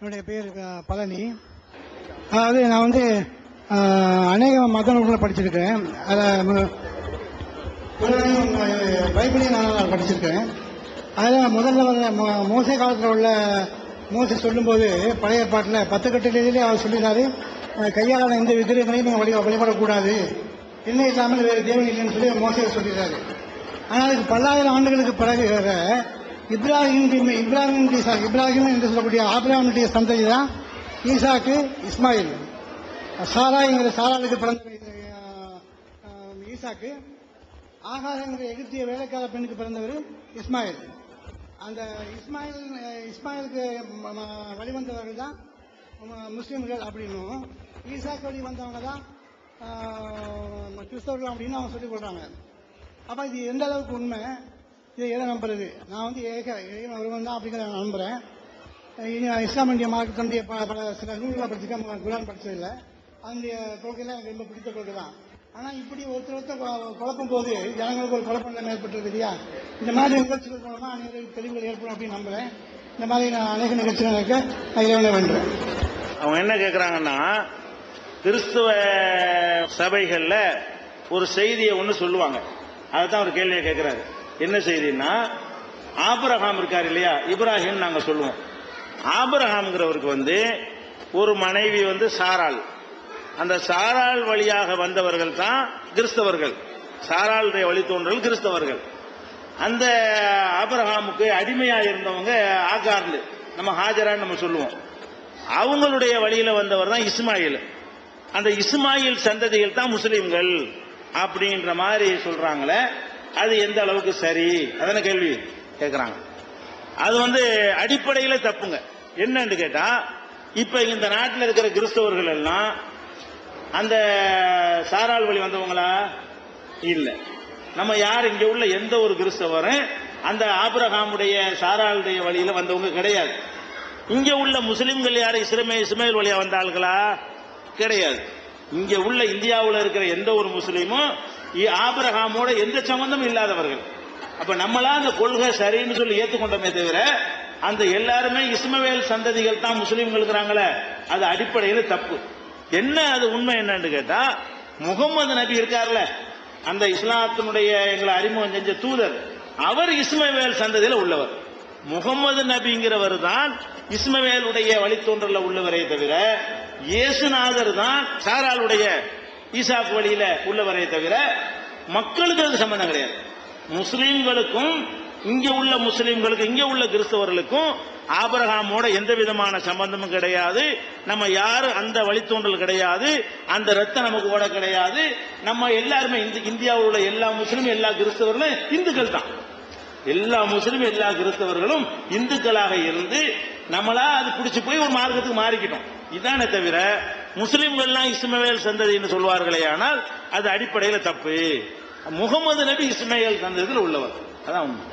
என்னுடைய பேர் பழனி. அதாவது நான் வந்து அநேக மத நூல்களை படிச்சிருக்கேன் அதில் பைபிளையும் நான் படிச்சிருக்கேன். அதில் முதல்ல வர மோ- காலத்தில் உள்ள மோசை சொல்லும்போது பழைய பாட்டில் பத்து கட்டிலே அவர் சொல்லினார் கையாளான எந்த விக்கிரகங்களையும் நீங்கள் வழி வழிபடக்கூடாது. என்ன இல்லாமல் வேறு தேவன் இல்லைன்னு சொல்லி மோசையை சொல்லிடுறாரு ஆனால் அதுக்கு பல்லாயிரம் ஆண்டுகளுக்கு பிறகு வர இப்ராஹிம் இப்ராஹிம் இப்ராஹிம் என்று சொல்லக்கூடிய ஆபிரகாமுடைய சந்ததி தான் ஈசாக்கு இஸ்மாயில். சாராங்கிற சாராளுக்கு பிறந்த ஈசாக்கு. ஆகாரங்கிற எகிப்திய வேலைக்கார பெண்ணுக்கு பிறந்தவர் இஸ்மாயில். அந்த இஸ்மாயில் இஸ்மாயிலுக்கு வழிவந்தவர்கள் தான் முஸ்லீம்கள் அப்படின்னும். ஈசாக்கு வழி வந்தவங்க தான் கிறிஸ்தவர்கள் அப்படின்னு அவங்க சொல்லிக் கொள்றாங்க. அப்ப இது எந்த அளவுக்கு உண்மை? இதை எதை நம்புறது? நான் வந்து ஏக இறைவன் ஒருவன் தான் அப்படிங்கிற நான் நம்புறேன். இனி இஸ்லாம் இந்திய மார்க்கத்தினுடைய பல சில நூல்களை படிச்சிருக்கேன் குரான் படிச்சதில்லை. அந்த கொள்கையெல்லாம் எனக்கு ரொம்ப பிடித்த கொள்கை தான். ஆனால் இப்படி ஒருத்தர் ஒருத்தர் குழப்பும் போது ஜனங்களுக்கு ஒரு குழப்பம் நிலைமை ஏற்பட்டிருக்கு இல்லையா? இந்த மாதிரி நிகழ்ச்சிகள் மூலமாக அனைவருக்கு தெளிவுகள் ஏற்படும் அப்படின்னு நம்புறேன். இந்த மாதிரி நான் அநேக நிகழ்ச்சிகள் இருக்க நான் இறைவனை வேண்டுறேன் அவங்க என்ன கேட்குறாங்கன்னா கிறிஸ்துவ சபைகளில் ஒரு செய்தியை ஒன்று சொல்லுவாங்க. அதுதான் ஒரு கேள்வியை கேட்குறாரு என்ன செய்தின்னா ஆபரகாம் இருக்கார் இல்லையா? இப்ராஹிம் நாங்க சொல்லுவோம். ஆபரகாம்ங்கிறவருக்கு வந்து ஒரு மனைவி வந்து சாராள். அந்த சாராள் வழியாக வந்தவர்கள் தான் கிறிஸ்தவர்கள். சாராளுடைய வழித்தோன்றல் கிறிஸ்தவர்கள். அந்த ஆபிரகாமுக்கு அடிமையா இருந்தவங்க ஆகார்னு நம்ம ஹாஜரான்னு நம்ம சொல்லுவோம். அவங்களுடைய வழியில வந்தவர் தான் இஸ்மாயில். அந்த இஸ்மாயில் சந்ததிகள் தான் முஸ்லீம்கள் அப்படின்ற மாதிரி சொல்றாங்களே அது எந்த அளவுக்கு சரி? அதான கேள்வி. கேட்குறாங்க அது வந்து அடிப்படையில தப்புங்க. என்னன்னு கேட்டா இப்ப இந்த நாட்டில் இருக்கிற கிறிஸ்தவர்கள் எல்லாம் அந்த சாரால் வழி வந்தவங்களா? இல்ல. நம்ம யார் இங்க உள்ள எந்த ஒரு கிறிஸ்தவரும் அந்த ஆபிரகாமுடைய சாராளுடைய வழியில வந்தவங்க கிடையாது. இங்க உள்ள முஸ்லிம்கள் யாரும் இஸ்ரமே இஸ்மேல் வழியா வந்தாள்களா கிடையாது. இங்க உள்ள இந்தியாவில் இருக்கிற எந்த ஒரு முஸ்லீமும் இ- ஆபிரகாமோட எந்த சம்பந்தமும் இல்லாதவர்கள். அப்ப நம்மளா அந்த கொள்கை சரின்னு சொல்லி ஏத்துக்கொண்டோமே தவிர அந்த எல்லாருமே இஸ்மவேல் சந்ததிகள் தான் முஸ்லீம்கள் இருக்கிறாங்களே அது அடிப்படையில் தப்பு. என்ன அது உண்மை என்னன்னு கேட்டா முகமது நபி இருக்கார்ல அந்த இஸ்லாத்தினுடைய எங்களை அறிமுகம் செஞ்ச தூதர் அவர் இஸ்மவேல் சந்ததியில உள்ளவர். முகமது நபிங்கிறவர் தான் இஸ்மவேலுடைய வழித்தோன்றல உள்ளவரே தவிர இயேசுநாதர் தான் சாராளுடைய ஈசாக்கு வழியில உள்ளவரே தவிர மக்களுக்கு அது சம்பந்தம் கிடையாது. முஸ்லீம்களுக்கும் இங்க உள்ள முஸ்லீம்களுக்கும் இங்க உள்ள கிறிஸ்தவர்களுக்கும் ஆபரகாமோட எந்த விதமான சம்பந்தமும் கிடையாது. நம்ம யாரும் அந்த வழித்தோன்றல் கிடையாது. அந்த ரத்தம் நமக்கு ஓட கிடையாது. நம்ம எல்லாருமே இந்தியாவில் உள்ள எல்லா முஸ்லீமும் எல்லா கிறிஸ்தவர்களும் இந்துக்கள் தான். எல்லா முஸ்லீம் எல்லா கிறிஸ்தவர்களும் இந்துக்களாக இருந்து நம்மளா அது பிடிச்சு போய் ஒரு மார்க்கத்துக்கு மாறிக்கிட்டோம். இதானே தவிர முஸ்லிம்கள்லாம் இஸ்மவேல் சந்ததின்னு சொல்வார்களே ஆனால் அது அடிப்படையில் தப்பு. முகமது நபி இஸ்மேல் சந்ததியில் உள்ளவர். அதான்